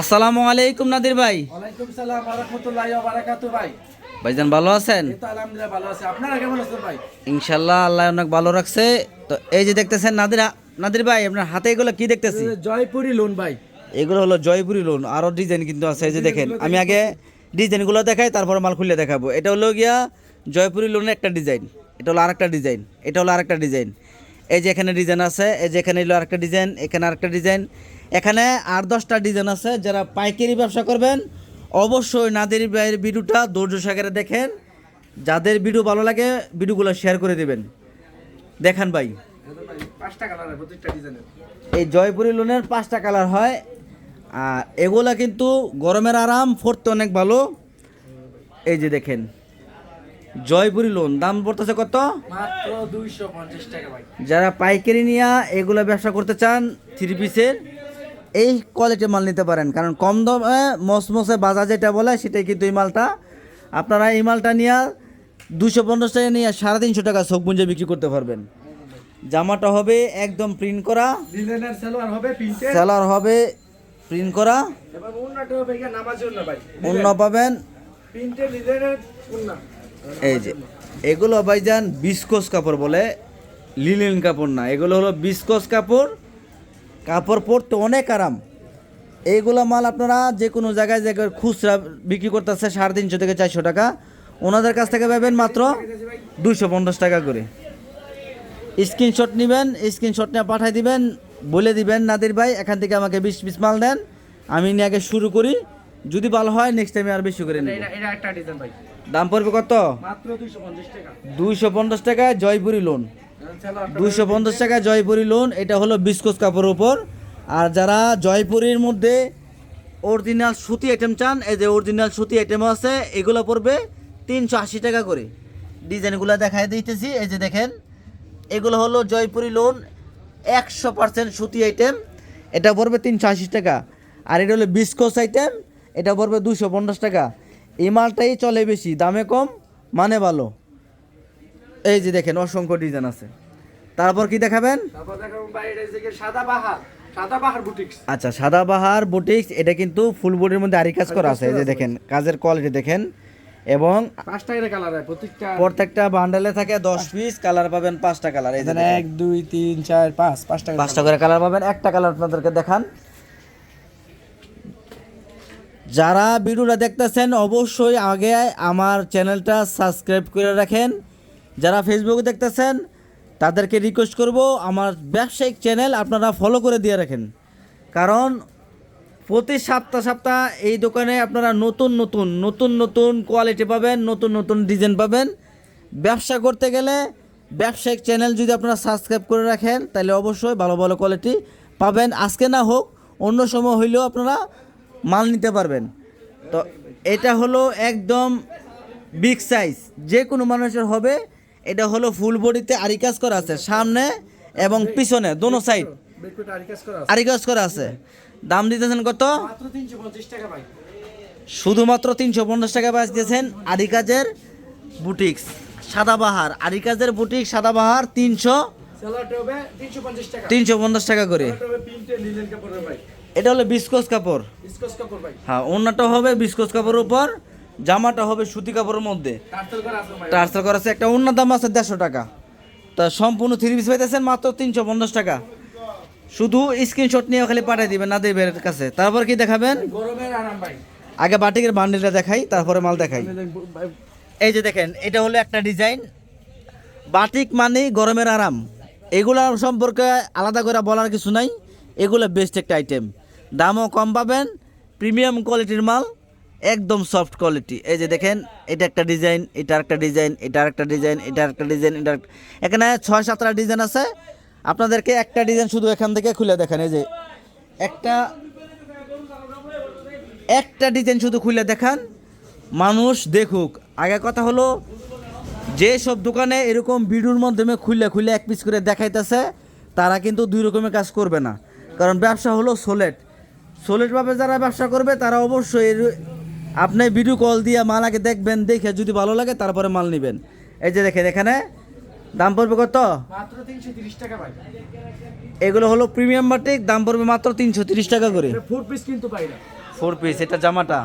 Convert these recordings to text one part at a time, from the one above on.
আসসালামু আলাইকুম নাদির ভাই। ওয়ালাইকুম সালাম ওয়া রাহমাতুল্লাহি ওয়া বারাকাতুহু ভাই। ভাইজান ভালো আছেন? আলহামদুলিল্লাহ ভালো আছে। আপনারা কেমন আছেন ভাই? ইনশাল্লাহ আল্লাহ অনেক ভালো রাখছে। তো এই যে দেখতেছেন নাদির নাদির ভাই আপনার হাতে এগুলো কি দেখতেছি? জয়পুরি লোন ভাই। এগুলো হলো জয়পুরি লোন আরও ডিজাইন কিন্তু আছে এই যে দেখেন। আমি আগে ডিজাইনগুলো দেখাই তারপর মাল খুলে দেখাবো। এটা হলো গিয়া জয়পুরি লোনের একটা ডিজাইন এটা হলো আরেকটা ডিজাইন এটা হলো আরেকটা ডিজাইন এই যে এখানে ডিজাইন আছে এই যে এখানে হলো আরেকটা ডিজাইন এখানে আরেকটা ডিজাইন এখানে আট দশটা ডিজাইন আছে যারা পাইকারি ব্যবসা করবেন অবশ্যই নাদের ভাইয়ের ভিডিওটা ধৈর্য সাগরে দেখেন। যাদের ভিডিও ভালো লাগে ভিডিওগুলো শেয়ার করে দেবেন। দেখান ভাই। এই জয়পুরি লোনের পাঁচটা কালার হয়। আর এগুলা কিন্তু গরমের আরাম পড়তে অনেক ভালো। এই যে দেখেন জয়পুরি লোন দাম পড়তেছে কত? মাত্র 250 টাকা যারা পাইকারি নিয়ে এগুলো ব্যবসা করতে চান থ্রি পিসের এই কোয়ালিটির মাল নিতে পারেন। কারণ কম দামে মসমসে বাজার যেটা বলে সেটাই কিন্তু এই মালটা। আপনারা এই মালটা নিয়ে দুশো পঞ্চাশ টাকা নিয়ে সাড়ে তিনশো টাকা বুঞ্জে বিক্রি করতে পারবেন। জামাটা হবে একদম প্রিন্ট করা। সেলার হবে প্রিন্ট করা। অন্য পাবেন। এই যে এগুলো ভাইজান বিস্কোস কাপড় বলে। লিলেন কাপড় না এগুলো হলো বিস্কোস কাপড়। কাপড় পরতে অনেক আরাম। এইগুলো মাল আপনারা যে কোনো জায়গায় জায়গায় খুচরা বিক্রি করতেছে সাড়ে তিনশো থেকে চারশো টাকা ওনাদের কাছ থেকে পাবেন মাত্র দুইশো পঞ্চাশ টাকা করে। স্ক্রিনশট নেবেন স্ক্রিনশট নিয়ে পাঠাই দিবেন বলে দিবেন নাদির ভাই এখান থেকে আমাকে বিশ পিস মাল দেন আমি নিয়ে আগে শুরু করি। যদি ভালো হয় নেক্সট টাইমে আর বেশি করে নেব। দাম পড়বে কত? মাত্র 250 টাকা। দুইশো পঞ্চাশ টাকা জয়পুরি লোন দুইশো পঞ্চাশ টাকা জয়পুরি লোন এটা হলো বিস্কোস কাপড়ের উপর। আর যারা জয়পুরির মধ্যে অরিজিনাল সুতি আইটেম চান, এই যে অরিজিনাল সুতি আইটেম আছে, এগুলো পড়বে তিনশো আশি টাকা করে। ডিজাইনগুলো দেখাই দিতেছি, এই যে দেখেন। এগুলো হলো জয়পুরি লোন একশো পার্সেন্ট সুতি আইটেম এটা পড়বে তিনশো আশি টাকা। আর এটা হলো বিস্কোস আইটেম এটা পড়বে দুশো পঞ্চাশ টাকা। এই মালটাই চলে বেশি, দামে কম মানে ভালো। এই যে দেখেন, অসংখ্য ডিজাইন আছে। তারপর কি দেখাবেন? আচ্ছা সাদাবাহার বুটিক্স এটা কিন্তু ফুল বডির মধ্যে আরি কাজ করা আছে এই যে দেখেন কাজের কোয়ালিটি দেখেন এবং পাঁচটা কালার প্রত্যেকটা প্রত্যেকটা বান্ডেলে থাকে দশ পিস কালার পাবেন পাঁচটা কালার এখানে এক দুই তিন চার পাঁচ পাঁচটা পাঁচটা করে কালার পাবেন একটা কালার আপনাদেরকে দেখান। যারা ভিডিওটা দেখতেছেন অবশ্যই আগে আমার চ্যানেলটা সাবস্ক্রাইব করে রাখেন। যারা ফেসবুকে দেখতেছেন তাদেরকে রিকোয়েস্ট করব, আমার ব্যবসায়িক চ্যানেল আপনারা ফলো করে দিয়ে রাখেন। কারণ প্রতি সপ্তাহ সপ্তাহ এই দোকানে আপনারা নতুন নতুন নতুন নতুন কোয়ালিটি পাবেন, নতুন নতুন ডিজাইন পাবেন। ব্যবসা করতে গেলে ব্যবসায়িক চ্যানেল যদি আপনারা সাবস্ক্রাইব করে রাখেন, তাহলে অবশ্যই ভালো ভালো কোয়ালিটি পাবেন। আজকে না হোক, অন্য সময় হইলেও আপনারা মাল নিতে পারবেন। তো এটা হলো একদম বিগ সাইজ যে কোনো মানুষের হবে এটা হলো ফুল বডিতে আরি কাজ করা আছে সামনে এবং পিছনে দোনো সাইড আরিকাস করা আছে। আরি কাজ করা আছে। দাম দিতেছেন কত? মাত্র 350 টাকা ভাই। শুধুমাত্র তিনশো পঞ্চাশ টাকা পাঁচ দিয়েছেন আরি কাজের বুটিক্স সাদাবাহার আরি কাজের বুটিক সাদাবাহার তিনশো সালোয়ারটা হবে 350 টাকা। তিনশো পঞ্চাশ টাকা করে। এটা হলো বিস্কোস কাপড়। হ্যাঁ অন্যটা হবে বিস্কোস কাপড়ের উপর। জামাটা হবে সুতি কাপড়ের মধ্যে। ট্রান্সফার করা আছে, একটা অন্য দাম আছে দেড়শো টাকা। তা সম্পূর্ণ থ্রি পিস পাইতেছেন মাত্র তিনশো পঞ্চাশ টাকা। শুধু স্ক্রিনশট নিয়ে খালি পাঠিয়ে দিবেন না দেবের কাছে। তারপর কি দেখাবেন? আগে বাটিকের বান্ডিলটা দেখাই, তারপরে মাল দেখাই। এই যে দেখেন, এটা হলো একটা ডিজাইন বাটিক মানে গরমের আরাম। এগুলা সম্পর্কে আলাদা করে বলার কিছু নাই। এগুলো বেস্ট একটা আইটেম দামও কম পাবেন প্রিমিয়াম কোয়ালিটির মাল। একদম সফট কোয়ালিটি এই যে দেখেন, এটা একটা ডিজাইন এটা একটা ডিজাইন এটা একটা ডিজাইন এটা একটা ডিজাইন এটা এখানে ছয় সাতটা ডিজাইন আছে। আপনাদেরকে একটা ডিজাইন শুধু এখান থেকে খুলে দেখেন। এই যে একটা একটা ডিজাইন শুধু খুলে দেখান। মানুষ দেখুক। আগে কথা হলো, যে সব দোকানে এরকম ভিডিওর মাধ্যমে খুলে খুলে এক পিস করে দেখাইতেছে, তারা কিন্তু দুই রকমের কাজ করবে না। কারণ ব্যবসা হলো সোলেট। সোলেটভাবে যারা ব্যবসা করবে, তারা অবশ্যই আপনি ভিডিও কল দিয়ে মাল আগে দেখবেন দেখে যদি ভালো লাগে তারপরে মাল নেবেন। এই যে দেখেন এখানে দাম পড়বে কত? মাত্র 330 টাকা ভাই। এগুলো হলো প্রিমিয়াম বাটিক দাম পড়বে মাত্র তিনশো তিরিশ টাকা করে। ফুড পিস কিন্তু পাই না। ফোর পিস এটা জামাটা।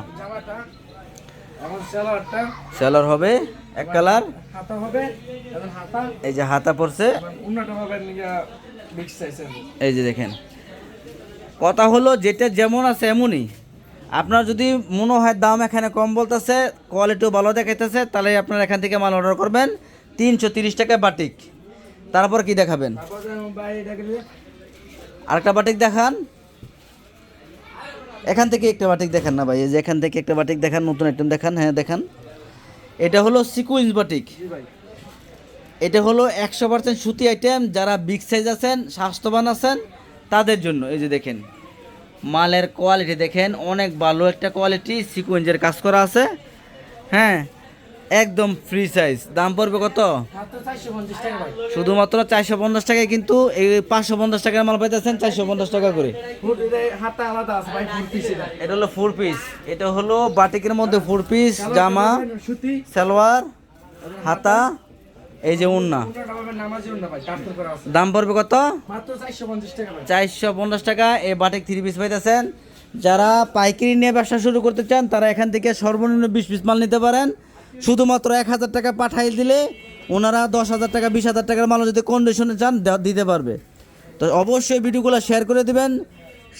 সেলার হবে এক কালার এই যে হাতা পড়ছে এই যে দেখেন। কথা হলো যেটা যেমন আছে এমনই। আপনার যদি মনে হয় দাম এখানে কম বলতেছে কোয়ালিটিও ভালো দেখাইতেছে, তাহলে আপনার এখান থেকে মাল অর্ডার করবেন। তিনশো তিরিশ টাকা বাটিক তারপর কি দেখাবেন? আরেকটা বাটিক দেখান। এখান থেকে একটা বাটিক দেখান না ভাই যে এখান থেকে একটা বাটিক দেখান, নতুন আইটেম দেখান হ্যাঁ দেখান। এটা হলো সিকুয়েন্স বাটিক এটা হলো একশো পার্সেন্ট সুতি আইটেম যারা বিগ সাইজ আছেন, স্বাস্থ্যবান আছেন, তাদের জন্য, এই যে দেখেন। মালের কোয়ালিটি দেখেন অনেক ভালো একটা কোয়ালিটি সিকুয়েন্সের কাজ করা আছে। হ্যাঁ একদম ফ্রি সাইজ দাম পড়বে কত? শুধুমাত্র চারশো পঞ্চাশ টাকায় কিন্তু এই পাঁচশো পঞ্চাশ টাকার মাল পাইতেছেন চারশো পঞ্চাশ টাকা করে। এটা হলো ফোর পিস এটা হলো বাটিকের মধ্যে ফোর পিস জামা সালোয়ার হাতা। এই যে উন্না। দাম পড়বে কত? চারশো পঞ্চাশ টাকা। এই বাটিক থ্রি পিস পাইতেছেন। যারা পাইকারি নিয়ে ব্যবসা শুরু করতে চান, তারা এখান থেকে সর্বনিম্ন বিশ পিস মাল নিতে পারেন। শুধুমাত্র এক হাজার টাকা পাঠাই দিলে ওনারা দশ হাজার টাকা, বিশ হাজার টাকার মাল যদি কন্ডিশনে চান দিতে পারবে। তো অবশ্যই ভিডিওগুলো শেয়ার করে দেবেন।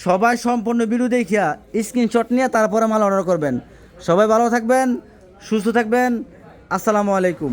সবাই সম্পূর্ণ ভিডিও দেখিয়া স্ক্রিনশট নিয়ে তারপরে মাল অর্ডার করবেন। সবাই ভালো থাকবেন, সুস্থ থাকবেন। আসসালামু আলাইকুম।